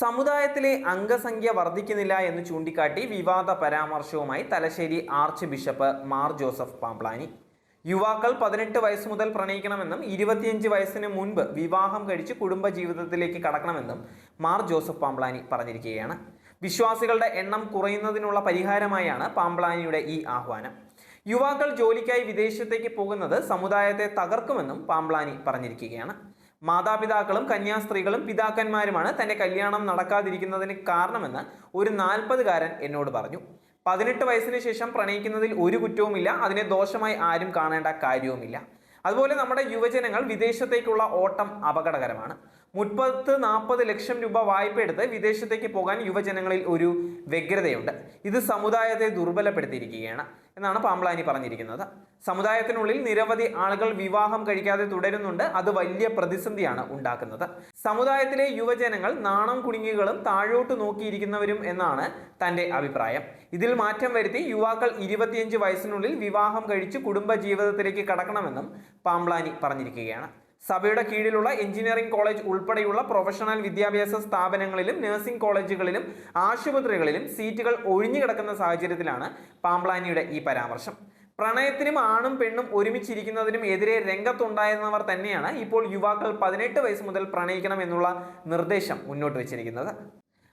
സമുദായത്തിലെ അംഗസംഖ്യ വർദ്ധിക്കുന്നില്ല എന്ന് ചൂണ്ടിക്കാട്ടി വിവാദ പരാമർശവുമായി Thalassery archbishop Mar Joseph Pamplany. യുവാക്കൾ പതിനെട്ട് വയസ്സ് മുതൽ പ്രണയിക്കണമെന്നും ഇരുപത്തിയഞ്ച് വയസ്സിന് മുൻപ് വിവാഹം കഴിച്ച് കുടുംബ ജീവിതത്തിലേക്ക് കടക്കണമെന്നും മാർ ജോസഫ് പാംപ്ലാനി പറഞ്ഞിരിക്കുകയാണ്. വിശ്വാസികളുടെ എണ്ണം കുറയുന്നതിനുള്ള പരിഹാരമായാണ് പാംപ്ലാനിയുടെ ഈ ആഹ്വാനം. യുവാക്കൾ ജോലിക്കായി വിദേശത്തേക്ക് പോകുന്നത് സമുദായത്തെ തകർക്കുമെന്നും പാംപ്ലാനി പറഞ്ഞിരിക്കുകയാണ്. മാതാപിതാക്കളും കന്യാസ്ത്രീകളും പിതാക്കന്മാരുമാണ് തന്റെ കല്യാണം നടക്കാതിരിക്കുന്നതിന് കാരണമെന്ന് ഒരു നാൽപ്പതുകാരൻ എന്നോട് പറഞ്ഞു. പതിനെട്ട് വയസ്സിന് ശേഷം പ്രണയിക്കുന്നതിൽ ഒരു കുറ്റവുമില്ല അതിനെ ദോഷമായി ആരും കാണേണ്ട കാര്യവുമില്ല. അതുപോലെ നമ്മുടെ യുവജനങ്ങൾ വിദേശത്തേക്കുള്ള ഓട്ടം അപകടകരമാണ്. മുപ്പത്ത് നാൽപ്പത് ലക്ഷം രൂപ വായ്പ എടുത്ത് വിദേശത്തേക്ക് പോകാൻ യുവജനങ്ങളിൽ ഒരു വ്യഗ്രതയുണ്ട്. ഇത് സമുദായത്തെ ദുർബലപ്പെടുത്തിയിരിക്കുകയാണ്. എന്നാണ് പാമ്പ്ലാനി പറഞ്ഞിരിക്കുന്നത്. സമുദായത്തിനുള്ളിൽ നിരവധി ആളുകൾ വിവാഹം കഴിക്കാതെ തുടരുന്നുണ്ട്. അത് വലിയ പ്രതിസന്ധിയാണ് ഉണ്ടാക്കുന്നത്. സമുദായത്തിലെ യുവജനങ്ങൾ നാണം കുടുങ്ങികളും താഴോട്ട് നോക്കിയിരിക്കുന്നവരും എന്നാണ് തന്റെ അഭിപ്രായം. ഇതിൽ മാറ്റം വരുത്തി യുവാക്കൾ ഇരുപത്തിയഞ്ച് വയസ്സിനുള്ളിൽ വിവാഹം കഴിച്ച് കുടുംബ ജീവിതത്തിലേക്ക് കടക്കണമെന്നും പാംബ്ലാനി പറഞ്ഞിരിക്കുകയാണ്. സഭയുടെ കീഴിലുള്ള എഞ്ചിനീയറിംഗ് കോളേജ് ഉൾപ്പെടെയുള്ള പ്രൊഫഷണൽ വിദ്യാഭ്യാസ സ്ഥാപനങ്ങളിലും നഴ്സിംഗ് കോളേജുകളിലും ആശുപത്രികളിലും സീറ്റുകൾ ഒഴിഞ്ഞു കിടക്കുന്ന സാഹചര്യത്തിലാണ് പാംപ്ലാനിയുടെ ഈ പരാമർശം. പ്രണയത്തിനും ആണും പെണ്ണും ഒരുമിച്ചിരിക്കുന്നതിനും എതിരെ രംഗത്തുണ്ടായിരുന്നവർ തന്നെയാണ് ഇപ്പോൾ യുവാക്കൾ പതിനെട്ട് വയസ്സ് മുതൽ പ്രണയിക്കണം എന്നുള്ള നിർദ്ദേശം മുന്നോട്ട് വെച്ചിരിക്കുന്നത്.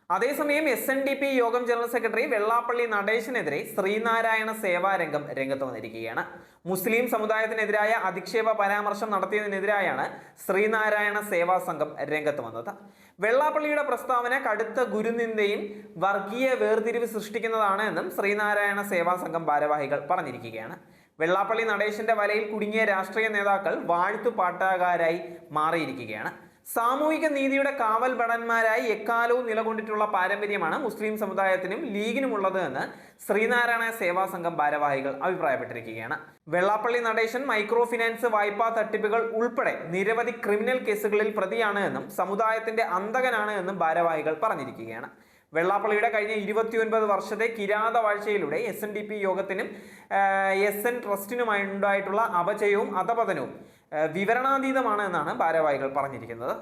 അതേസമയം എസ് എൻ ഡി പി യോഗം ജനറൽ സെക്രട്ടറി വെള്ളാപ്പള്ളി നടേശനെതിരെ ശ്രീനാരായണ സേവാരംഗം രംഗത്ത് വന്നിരിക്കുകയാണ്. മുസ്ലിം സമുദായത്തിനെതിരായ അധിക്ഷേപ പരാമർശം നടത്തിയതിനെതിരായാണ് ശ്രീനാരായണ സേവാ സംഘം രംഗത്ത് വന്നത്. വെള്ളാപ്പള്ളിയുടെ പ്രസ്താവന കടുത്ത ഗുരുനിന്ദയും വർഗീയ വേർതിരിവ് സൃഷ്ടിക്കുന്നതാണ് എന്നും ശ്രീനാരായണ സേവാ സംഘം ഭാരവാഹികൾ പറഞ്ഞിരിക്കുകയാണ്. വെള്ളാപ്പള്ളി നടേശന്റെ വലയിൽ കുടുങ്ങിയ രാഷ്ട്രീയ നേതാക്കൾ വാഴ്ത്തു പാട്ടാകാരായി മാറിയിരിക്കുകയാണ്. സാമൂഹിക നീതിയുടെ കാവൽ ഭടന്മാരായി എക്കാലവും നിലകൊണ്ടിട്ടുള്ള പാരമ്പര്യമാണ് മുസ്ലിം സമുദായത്തിനും ലീഗിനുമുള്ളത് എന്ന് ശ്രീനാരായണ സേവാ സംഘം ഭാരവാഹികൾ അഭിപ്രായപ്പെട്ടിരിക്കുകയാണ്. വെള്ളാപ്പള്ളി നടേശൻ മൈക്രോ ഫിനാൻസ് വായ്പാ തട്ടിപ്പുകൾ ഉൾപ്പെടെ നിരവധി ക്രിമിനൽ കേസുകളിൽ പ്രതിയാണ് എന്നും സമുദായത്തിന്റെ അന്തകനാണ് എന്നും ഭാരവാഹികൾ പറഞ്ഞിരിക്കുകയാണ്. വെള്ളാപ്പള്ളിയുടെ കഴിഞ്ഞ ഇരുപത്തിയൊൻപത് വർഷത്തെ കിരാത വാഴ്ചയിലൂടെ എസ് എൻ ഡി പി യോഗത്തിനും എസ് എൻ ട്രസ്റ്റിനുമായി ഉണ്ടായിട്ടുള്ള അപചയവും അധപതനവും വിവരണാതീതമാണ് എന്നാണ് ഭാരവാഹികൾ പറഞ്ഞിരിക്കുന്നത്.